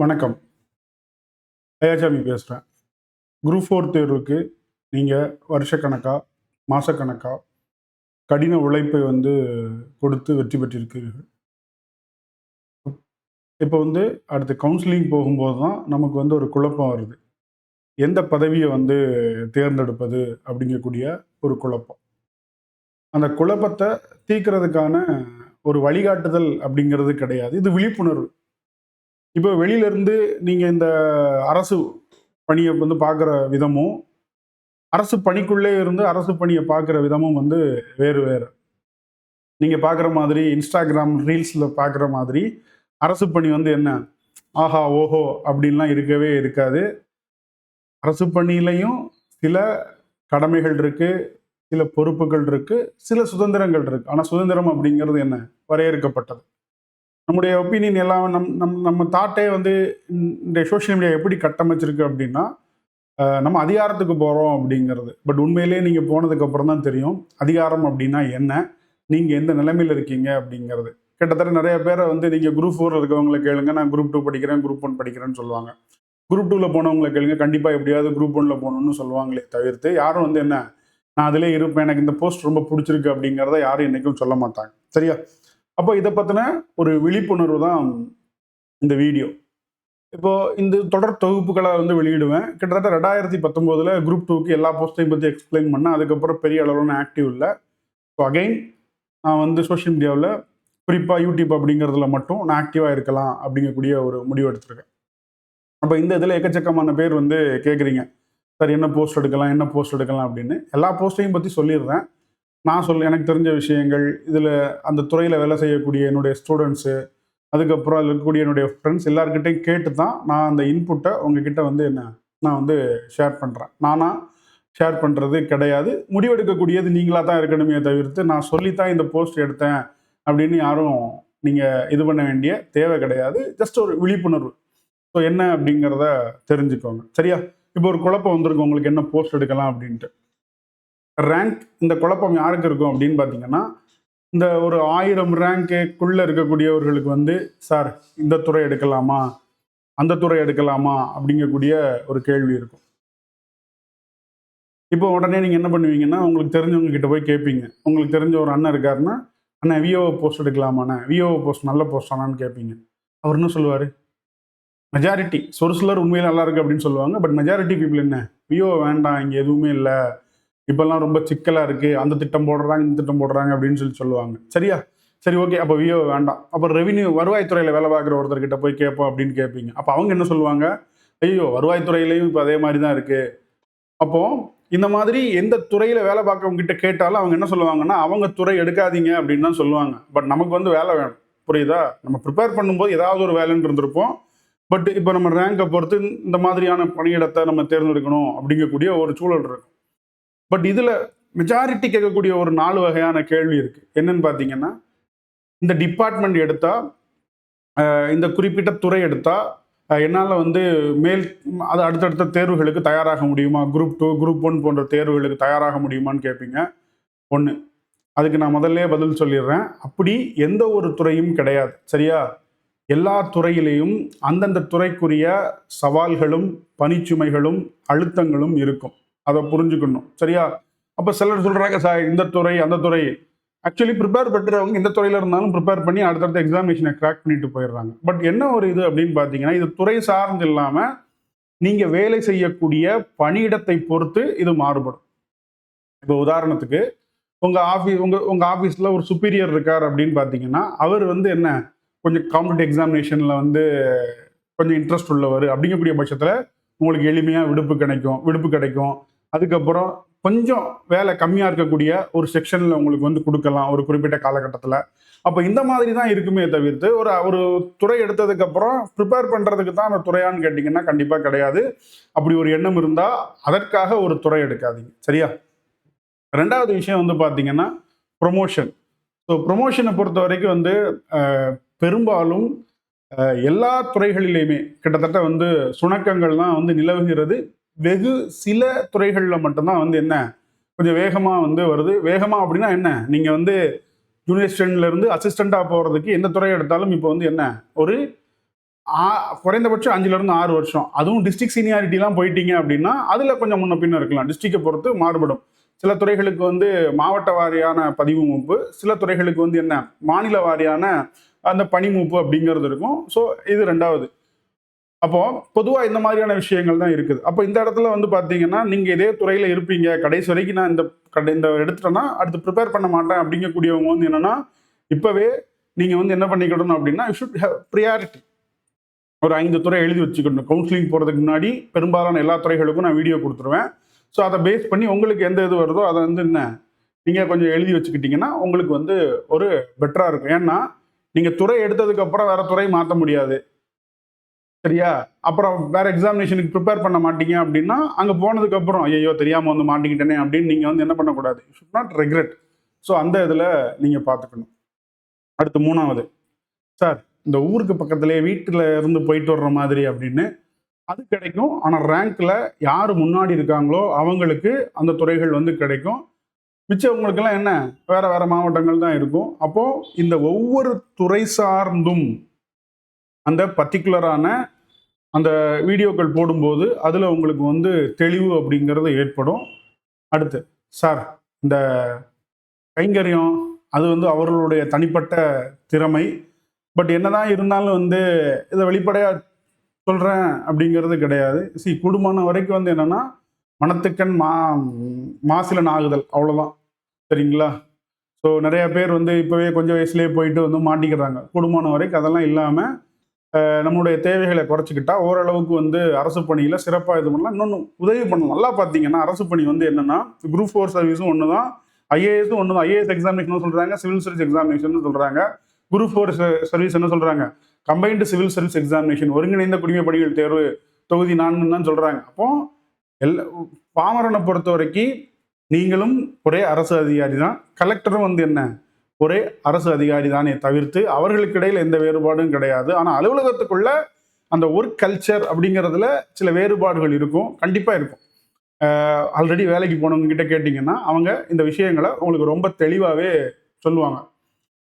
வணக்கம். ஐயாச்சாமி பேசுகிறேன் group four தேர்வுக்கு நீங்கள் வருஷக்கணக்காக மாதக்கணக்கா கடின உழைப்பை வந்து கொடுத்து வெற்றி பெற்றிருக்கிறீர்கள். இப்போ வந்து அடுத்து கவுன்சிலிங் போகும்போது தான் நமக்கு வந்து ஒரு குழப்பம் வருது. எந்த பதவியை வந்து தேர்ந்தெடுப்பது அப்படிங்கக்கூடிய ஒரு குழப்பம். அந்த குழப்பத்தை தீக்கிறதுக்கான ஒரு வழிகாட்டுதல் அப்படிங்கிறது கிடையாது. இது விழிப்புணர்வு. இப்போ வெளியிலேருந்து நீங்கள் இந்த அரசு பணியை வந்து பார்க்குற விதமும் அரசு பணிக்குள்ளே இருந்து அரசு பணியை பார்க்குற விதமும் வந்து வேறு வேறு. நீங்கள் பார்க்குற மாதிரி இன்ஸ்டாகிராம் ரீல்ஸில் பார்க்குற மாதிரி அரசு பணி வந்து என்ன? ஆஹா ஓஹோ அப்படின்லாம் இருக்கவே இருக்காது. அரசு பணியிலையும் சில கடமைகள் இருக்குது சில பொறுப்புகள் இருக்குது சில சுதந்திரங்கள் இருக்குது ஆனால் சுதந்திரம் அப்படிங்கிறது என்ன? வரையறுக்கப்பட்டது. நம்முடைய ஒப்பீனியன் எல்லாம் நம் நம் நம்ம தாட்டே வந்து இந்த சோஷியல் மீடியா எப்படி கட்டமைச்சிருக்கு அப்படின்னா நம்ம அதிகாரத்துக்கு போகிறோம் அப்படிங்கிறது. பட் உண்மையிலேயே நீங்கள் போனதுக்கப்புறம் தான் தெரியும் அதிகாரம் அப்படின்னா என்ன? நீங்கள் எந்த நிலைமையில் இருக்கீங்க அப்படிங்கிறது. கிட்டத்தட்ட நிறைய பேரை வந்து நீங்கள் குரூப் ஃபோர் இருக்கவங்களை கேளுங்க நான் குரூப் டூ படிக்கிறேன் குரூப் ஒன் படிக்கிறேன்னு சொல்லுவாங்க. குரூப் டூவில் போனவங்களை கேளுங்க கண்டிப்பாக எப்படியாவது குரூப் ஒன்ல போகணும்னு சொல்லுவாங்களே தவிர்த்து யாரும் வந்து என்ன நான் அதிலே இருப்பேன் எனக்கு இந்த போஸ்ட் ரொம்ப பிடிச்சிருக்கு அப்படிங்கிறத யாரும் என்றைக்கும் சொல்ல மாட்டாங்க. சரியா? அப்போ இதை பற்றின ஒரு விழிப்புணர்வு தான் இந்த வீடியோ. இப்போ இந்த தொடர் தொகுப்புகளை வந்து வெளியிடுவேன். கிட்டத்தட்ட ரெண்டாயிரத்தி பத்தொம்போதில் குரூப் டூக்கு எல்லா போஸ்ட்டையும் பற்றி எக்ஸ்பிளைன் பண்ணேன். அதுக்கப்புறம் பெரிய அளவில் ஆக்டிவ் இல்லை. ஸோ அகைன் நான் வந்து சோஷியல் மீடியாவில் குறிப்பாக யூடியூப் அப்படிங்கிறதுல மட்டும் நான் ஆக்டிவாக இருக்கலாம் அப்படிங்கக்கூடிய ஒரு முடிவு எடுத்திருக்கேன். அப்போ இந்த இதில் எக்கச்சக்கமான பேர் வந்து கேட்குறீங்க சார் என்ன போஸ்ட் எடுக்கலாம்? என்ன போஸ்ட் எடுக்கலாம்? அப்படின்னு. எல்லா போஸ்ட்டையும் பற்றி சொல்லிடுறேன். நான் சொல் எனக்கு தெரிஞ்ச விஷயங்கள் இதில் அந்த துறையில் வேலை செய்யக்கூடிய என்னுடைய ஸ்டூடெண்ட்ஸு அதுக்கப்புறம் அதில் இருக்கக்கூடிய என்னுடைய ஃப்ரெண்ட்ஸ் எல்லாருக்கிட்டையும் கேட்டு தான் நான் அந்த இன்புட்டை உங்ககிட்ட வந்து என்ன நான் வந்து ஷேர் பண்ணுறேன் நானாக ஷேர் பண்ணுறது கிடையாது. முடிவெடுக்கக்கூடியது நீங்களாக தான் இருக்கணுமே தவிர்த்து நான் சொல்லித்தான் இந்த போஸ்ட் எடுத்தேன் அப்படின்னு யாரும் நீங்கள் இது பண்ண வேண்டிய தேவை கிடையாது. ஜஸ்ட் ஒரு விழிப்புணர்வு. ஸோ என்ன அப்படிங்கிறத தெரிஞ்சுக்கோங்க. சரியா? இப்போ ஒரு குழப்பம் வந்திருக்கு உங்களுக்கு என்ன போஸ்ட் எடுக்கலாம் அப்படின்ட்டு. ரேங்க் இந்த குழப்பம் யாருக்கு இருக்கும் அப்படின்னு பார்த்தீங்கன்னா இந்த ஒரு ஆயிரம் ரேங்க்குள்ளே இருக்கக்கூடியவர்களுக்கு வந்து சார் இந்த துறை எடுக்கலாமா? அந்த துறை எடுக்கலாமா? அப்படிங்கக்கூடிய ஒரு கேள்வி இருக்கும். இப்போ உடனே நீங்கள் என்ன பண்ணுவீங்கன்னா உங்களுக்கு தெரிஞ்சவங்க கிட்ட போய் கேட்பீங்க உங்களுக்கு தெரிஞ்ச ஒரு அண்ணன் இருக்காருன்னா அண்ணன் விஓ போஸ்ட் எடுக்கலாமாண்ணே விஓ போஸ்ட் நல்ல போஸ்ட் ஆனான்னு கேட்பீங்க அவர் என்ன சொல்லுவார்? மெஜாரிட்டி ஒரு சிலர் உண்மையில் நல்லா இருக்கு அப்படின்னு சொல்லுவாங்க. பட் மெஜாரிட்டி பீப்புள் என்ன? விஓ வேண்டாம் இங்கே எதுவுமே இல்லை. இப்போல்லாம் ரொம்ப சிக்கலாக இருக்குது அந்த திட்டம் போடுறாங்க இந்த திட்டம் போடுறாங்க அப்படின்னு சொல்லி சொல்லுவாங்க. சரியா? சரி ஓகே. அப்போ விஓ வேண்டாம். அப்போ ரெவின்யூ வருவாய்த்துறையில் வேலை பார்க்குற ஒருத்தர்கிட்ட போய் கேட்போம் அப்படின்னு கேட்பீங்க அப்போ அவங்க என்ன சொல்லுவாங்க? ஐயோ வருவாய்த்துறையிலையும் இப்போ அதே மாதிரி தான் இருக்குது அப்போது இந்த மாதிரி எந்த துறையில் வேலை பார்க்கறவங்க கிட்ட கேட்டாலும் அவங்க என்ன சொல்லுவாங்கன்னா அவங்க துறை எடுக்காதீங்க அப்படின்னு தான் சொல்லுவாங்க. பட் நமக்கு வந்து வேலை வேணும். புரியுதா? நம்ம ப்ரிப்பேர் பண்ணும்போது ஏதாவது ஒரு வேலைன்னு இருந்திருப்போம். பட் இப்போ நம்ம ரேங்கை பொறுத்து இந்த மாதிரியான பணியிடத்தை நம்ம தேர்ந்தெடுக்கணும் அப்படிங்கக்கூடிய ஒரு சூழல் இருக்கும். பட் இதில் மெஜாரிட்டி கேட்கக்கூடிய ஒரு நாலு வகையான கேள்வி இருக்குது என்னன்னு பார்த்தீங்கன்னா இந்த டிபார்ட்மெண்ட் எடுத்தால் இந்த குறிப்பிட்ட துறை எடுத்தால் என்னால் வந்து மேல் அது அடுத்தடுத்த தேர்வுகளுக்கு தயாராக முடியுமா? குரூப் டூ குரூப் ஒன் போன்ற தேர்வுகளுக்கு தயாராக முடியுமான்னு கேட்பீங்க ஒன்று அதுக்கு நான் முதல்ல பதில் சொல்லிடுறேன். அப்படி எந்த ஒரு துறையும் கிடையாது. சரியா? எல்லா துறையிலையும் அந்தந்த துறைக்குரிய சவால்களும் பணிச்சுமைகளும் அழுத்தங்களும் இருக்கும். அதை புரிஞ்சுக்கணும். சரியா? அப்போ சிலர் சொல்கிறாங்க சார் இந்த துறை அந்த துறை. ஆக்சுவலி ப்ரிப்பேர் பண்ணுறவங்க இந்த துறையில் இருந்தாலும் ப்ரிப்பேர் பண்ணி அடுத்தடுத்த எக்ஸாமினேஷனை கிராக் பண்ணிட்டு போயிடுறாங்க. பட் என்ன ஒரு இது அப்படின்னு பார்த்தீங்கன்னா இது துறை சார்ந்து இல்லாமல் நீங்கள் வேலை செய்யக்கூடிய பணியிடத்தை பொறுத்து இது மாறுபடும். இப்போ உதாரணத்துக்கு உங்கள் ஆஃபீஸ் உங்கள் உங்கள் ஆஃபீஸில் ஒரு சுப்பீரியர் இருக்கார் அப்படின்னு பார்த்தீங்கன்னா அவர் வந்து என்ன கொஞ்சம் காம்படிட்டிவ் எக்ஸாமினேஷனில் வந்து கொஞ்சம் இன்ட்ரெஸ்ட் உள்ளவர் அப்படிங்கக்கூடிய பட்சத்தில் உங்களுக்கு எளிமையாக விடுப்பு கிடைக்கும் விடுப்பு கிடைக்கும். அதுக்கப்புறம் கொஞ்சம் வேலை கம்மியாக இருக்கக்கூடிய ஒரு செக்ஷனில் உங்களுக்கு வந்து கொடுக்கலாம் ஒரு குறிப்பிட்ட காலகட்டத்தில். அப்போ இந்த மாதிரி தான் இருக்குமே தவிர்த்து ஒரு ஒரு துறை எடுத்ததுக்கப்புறம் ப்ரிப்பேர் பண்ணுறதுக்கு தான் அந்த துறையான்னு கேட்டிங்கன்னா கண்டிப்பாக கிடையாது. அப்படி ஒரு எண்ணம் இருந்தால் அதற்காக ஒரு துறை எடுக்காதீங்க. சரியா? ரெண்டாவது விஷயம் வந்து பார்த்தீங்கன்னா ப்ரொமோஷன் ஸோ ப்ரொமோஷனை பொறுத்த வரைக்கும் வந்து பெரும்பாலும் எல்லா துறைகளிலையுமே கிட்டத்தட்ட வந்து சுணக்கங்கள்லாம் வந்து நிலவுகிறது வெகு சில துறைகளில் மட்டும்தான் வந்து என்ன கொஞ்சம் வேகமாக வந்து வருது. வேகமாக அப்படின்னா என்ன? நீங்கள் வந்து ஜூனியர் ஸ்டூடெண்ட்ல இருந்து அசிஸ்டண்ட்டாக போகிறதுக்கு எந்த துறை எடுத்தாலும் இப்போ வந்து என்ன? ஒரு ஆ- குறைந்தபட்சம் அஞ்சுலேருந்து ஆறு வருஷம். அதுவும் டிஸ்ட்ரிக்ட் சீனியாரிட்டிலாம் போயிட்டீங்க அப்படின்னா அதில் கொஞ்சம் முன்ன பின்ன இருக்கலாம். டிஸ்ட்ரிக்டை பொறுத்து மாறுபடும். சில துறைகளுக்கு வந்து மாவட்ட வாரியான பதிவு மூப்பு சில துறைகளுக்கு வந்து என்ன? மாநில வாரியான அந்த பணி மூப்பு அப்படிங்கிறது இருக்கும். ஸோ இது ரெண்டாவது. அப்போ பொதுவாக இந்த மாதிரியான விஷயங்கள் தான் இருக்குது. அப்போ இந்த இடத்துல வந்து பார்த்தீங்கன்னா நீங்கள் இதே துறையில் இருப்பீங்க. கடைசி வரைக்கும் நான் இந்த கடை இந்த எடுத்துட்டேன்னா அடுத்து ப்ரிப்பேர் பண்ண மாட்டேன் அப்படிங்கக்கூடியவங்க வந்து என்னன்னா இப்போவே நீங்கள் வந்து என்ன பண்ணிக்கிடணும் அப்படின்னா யூ ஷுட் ஹவ் ப்ரியாரிட்டி ஒரு ஐந்து துறை எழுதி வச்சுக்கணும். கவுன்சிலிங் போகிறதுக்கு முன்னாடி பெரும்பாலான எல்லா துறைகளுக்கும் நான் வீடியோ கொடுத்துருவேன். ஸோ அதை பேஸ் பண்ணி உங்களுக்கு எந்த இது வருதோ அதை வந்து என்ன நீங்கள் கொஞ்சம் எழுதி வச்சுக்கிட்டிங்கன்னா உங்களுக்கு வந்து ஒரு பெட்டராக இருக்கும். ஏன்னா நீங்கள் துறை எடுத்ததுக்கப்புறம் வேறு துறை மாற்ற முடியாது. சரியா? அப்புறம் வேற எக்ஸாமினேஷனுக்கு ப்ரிப்பேர் பண்ண மாட்டீங்க அப்படின்னா அங்கே போனதுக்கப்புறம் ஐயோ தெரியாமல் வந்து மாட்டிக்கிட்டேனே அப்படின்னு நீங்கள் வந்து என்ன பண்ணக்கூடாது? ஷுட் நாட் ரெக்ரெட் ஸோ அந்த இதில் நீங்கள் பார்த்துக்கணும் அடுத்து மூணாவது. சார் இந்த ஊருக்கு பக்கத்துலேயே வீட்டில் இருந்து போயிட்டு வர்ற மாதிரி அப்படின்னு அது கிடைக்கும். ஆனால் ரேங்க்கில் யார் முன்னாடி இருக்காங்களோ அவங்களுக்கு அந்த துறைகள் வந்து கிடைக்கும். மிச்சவங்களுக்கெல்லாம் என்ன? வேறு வேறு மாவட்டங்கள் தான் இருக்கும். அப்போது இந்த ஒவ்வொரு துறை சார்ந்தும் அந்த பர்டிகுலரான அந்த வீடியோக்கள் போடும்போது அதில் உங்களுக்கு வந்து தெளிவு அப்படிங்கிறது ஏற்படும். அடுத்து சார் இந்த கைங்கரியம் அது வந்து அவர்களுடைய தனிப்பட்ட திறமை. பட் என்னதான் இருந்தாலும் வந்து இதை வெளிப்படையாக சொல்கிறேன் அப்படிங்கிறது கிடையாது. சி குடும்பம் வரைக்கும் வந்து என்னென்னா மனத்துக்கண் மா மாசிலன் ஆகுதல் அவ்வளோதான் சரிங்களா? ஸோ நிறையா பேர் வந்து இப்போவே கொஞ்சம் வயசுலேயே போயிட்டு வந்து மாட்டிக்கிறாங்க. குடும்பம் வரைக்கும் அதெல்லாம் இல்லாமல் நம்மளுடைய தேவைகளை குறைச்சிக்கிட்டா ஓரளவுக்கு வந்து அரசு பணியில் சிறப்பாக இது பண்ணலாம். இன்னொன்று உதவி பண்ணலாம். நல்லா பார்த்தீங்கன்னா அரசு பணி வந்து என்னென்னா குரூப் ஃபோர் சர்வீஸும் ஒன்று தான் ஐஏஎஸும் ஒன்று தான் ஐஏஎஸ் எக்ஸாமினேஷன் சொல்கிறாங்க சிவில் சர்வீஸ் எக்ஸாமினேஷன் சொல்கிறாங்க குரூப் ஃபோர் சர்வீஸ் என்ன சொல்கிறாங்க கம்பைன்டு சிவில் சர்வீஸ் எக்ஸாமினேஷன் ஒருங்கிணைந்த குடிமை பணிகள் தேர்வு தொகுதி நான்குன்னு தான் சொல்கிறாங்க அப்போ எல்லா பாமரனை பொறுத்த வரைக்கும் நீங்களும் ஒரே அரசு அதிகாரி தான். கலெக்டரும் வந்து என்ன? ஒரே அரசு அதிகாரி தானே தவிர்த்து அவர்களுக்கு இடையில் எந்த வேறுபாடும் கிடையாது. ஆனால் அலுவலகத்துக்குள்ள அந்த ஒர்க் கல்ச்சர் அப்படிங்கிறதுல சில வேறுபாடுகள் இருக்கும். கண்டிப்பாக இருக்கும். ஆல்ரெடி வேலைக்கு போனவங்க கிட்ட கேட்டிங்கன்னா அவங்க இந்த விஷயங்களை உங்களுக்கு ரொம்ப தெளிவாகவே சொல்லுவாங்க.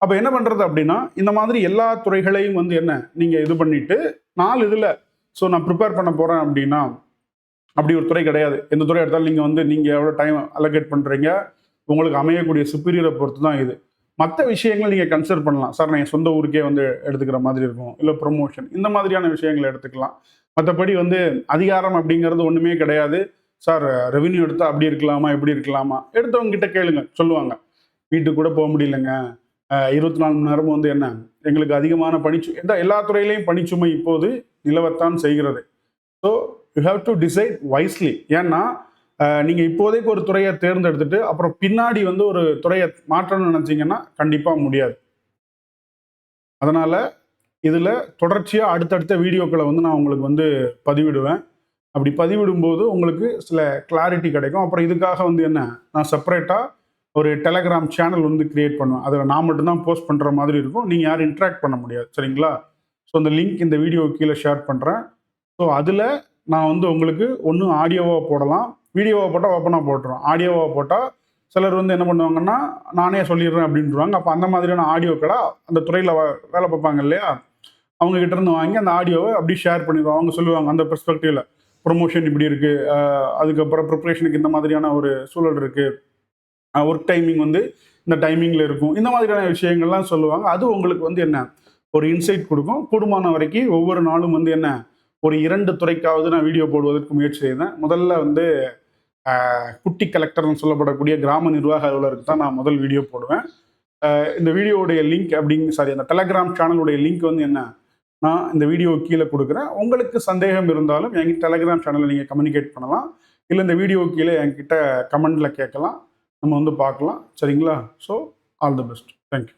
அப்போ என்ன பண்ணுறது அப்படின்னா இந்த மாதிரி எல்லா துறைகளையும் வந்து என்ன நீங்கள் இது பண்ணிட்டு நாலு இதில் ஸோ நான் ப்ரிப்பேர் பண்ண போகிறேன் அப்படின்னா அப்படி ஒரு துறை கிடையாது. எந்த துறை எடுத்தாலும் நீங்கள் வந்து நீங்கள் எவ்வளோ டைம் அலோகேட் பண்ணுறீங்க உங்களுக்கு அமையக்கூடிய சுப்பீரியரை பொறுத்து தான் இது. மற்ற விஷயங்கள் நீங்கள் கன்சிடர் பண்ணலாம். சார் நான் என் சொந்த ஊருக்கே வந்து எடுத்துக்கிற மாதிரி இருக்கும். இல்லை ப்ரொமோஷன் இந்த மாதிரியான விஷயங்களை எடுத்துக்கலாம். மற்றபடி வந்து அதிகாரம் அப்படிங்கிறது ஒன்றுமே கிடையாது. சார் ரெவென்யூ எடுத்தால் அப்படி இருக்கலாமா எப்படி இருக்கலாமா? எடுத்தவங்க கிட்ட கேளுங்க. சொல்லுவாங்க. வீட்டுக்கு கூட போக முடியலங்க. இருபத்தி நாலு மணி நேரமும் வந்து என்ன? எங்களுக்கு அதிகமான பணிச்சு எந்த எல்லா துறையிலையும் பணிச்சுமை இப்போது நிலவத்தான் செய்கிறது. So you have to decide wisely ஏன்னா நீங்கள் நீங்க இப்போதைக்கு ஒரு துறையை தேர்ந்தெடுத்துட்டு அப்புறம் பின்னாடி வந்து ஒரு துறையை மாற்றணும்னு நினைச்சீங்கன்னா கண்டிப்பா முடியாது. அதனால இதுல தொடர்ச்சியா அடுத்தடுத்த வீடியோக்களை வந்து நான் உங்களுக்கு வந்து பதிவிடுவேன். அப்படி பதிவிடும்போது உங்களுக்கு சில கிளாரிட்டி கிடைக்கும். அப்புறம் இதுக்காக வந்து என்ன நான் செப்பரேட்டா ஒரு டெலகிராம் சேனல் வந்து கிரியேட் பண்ணுவேன். அதில் நான் மட்டும்தான் போஸ்ட் பண்ணுற மாதிரி இருக்கும். நீங்கள் யாரும் இன்ட்ராக்ட் பண்ண முடியாது. சரிங்களா? ஸோ அந்த லிங்க் இந்த வீடியோ கீழே ஷேர் பண்ணுறேன் ஸோ அதில் நான் வந்து உங்களுக்கு ஒன்று ஆடியோவாக போடலாம். வீடியோவை போட்டால் ஓப்பனாக போட்டுருவோம் ஆடியோவை போட்டால் சிலர் வந்து என்ன பண்ணுவாங்கன்னா நானே சொல்லிடுறேன் அப்படின்றாங்க அப்போ அந்த மாதிரியான ஆடியோக்களை அந்த துறையில் வேலை பார்ப்பாங்க இல்லையா? அவங்க இருந்து வாங்கி அந்த ஆடியோவை அப்படி ஷேர் பண்ணிடுவோம் அவங்க சொல்லுவாங்க அந்த பெர்ஸ்பெக்டிவில் ப்ரொமோஷன் இப்படி இருக்குது அதுக்கப்புறம் ப்ரிப்ரேஷனுக்கு இந்த மாதிரியான ஒரு சூழல் இருக்குது ஒர்க் டைமிங் வந்து இந்த டைமிங்கில் இருக்கும். இந்த மாதிரியான விஷயங்கள்லாம் சொல்லுவாங்க. அது உங்களுக்கு வந்து என்ன? ஒரு இன்சைட் கொடுக்கும். கூடுமான வரைக்கும் ஒவ்வொரு நாளும் வந்து என்ன? ஒரு இரண்டு துறைக்காவது நான் வீடியோ போடுவதற்கு முயற்சி செய்தேன் முதல்ல வந்து குட்டி கலெக்டர்னு சொல்லப்படக்கூடிய கிராம நிர்வாக அலுவலருக்கு தான் நான் முதல் வீடியோ போடுவேன். இந்த வீடியோவுடைய லிங்க் அப்படிங்க சாரி அந்த டெலகிராம் சேனலுடைய லிங்க் வந்து என்ன? நான் இந்த வீடியோ கீழே கொடுக்குறேன். உங்களுக்கு சந்தேகம் இருந்தாலும் என்கிட்ட டெலகிராம் சேனலில் நீங்கள் கம்யூனிகேட் பண்ணலாம். இல்லை இந்த வீடியோ கீழே என்கிட்ட கமெண்டில் கேட்கலாம். நம்ம வந்து பார்க்கலாம். சரிங்களா? So all the best thank you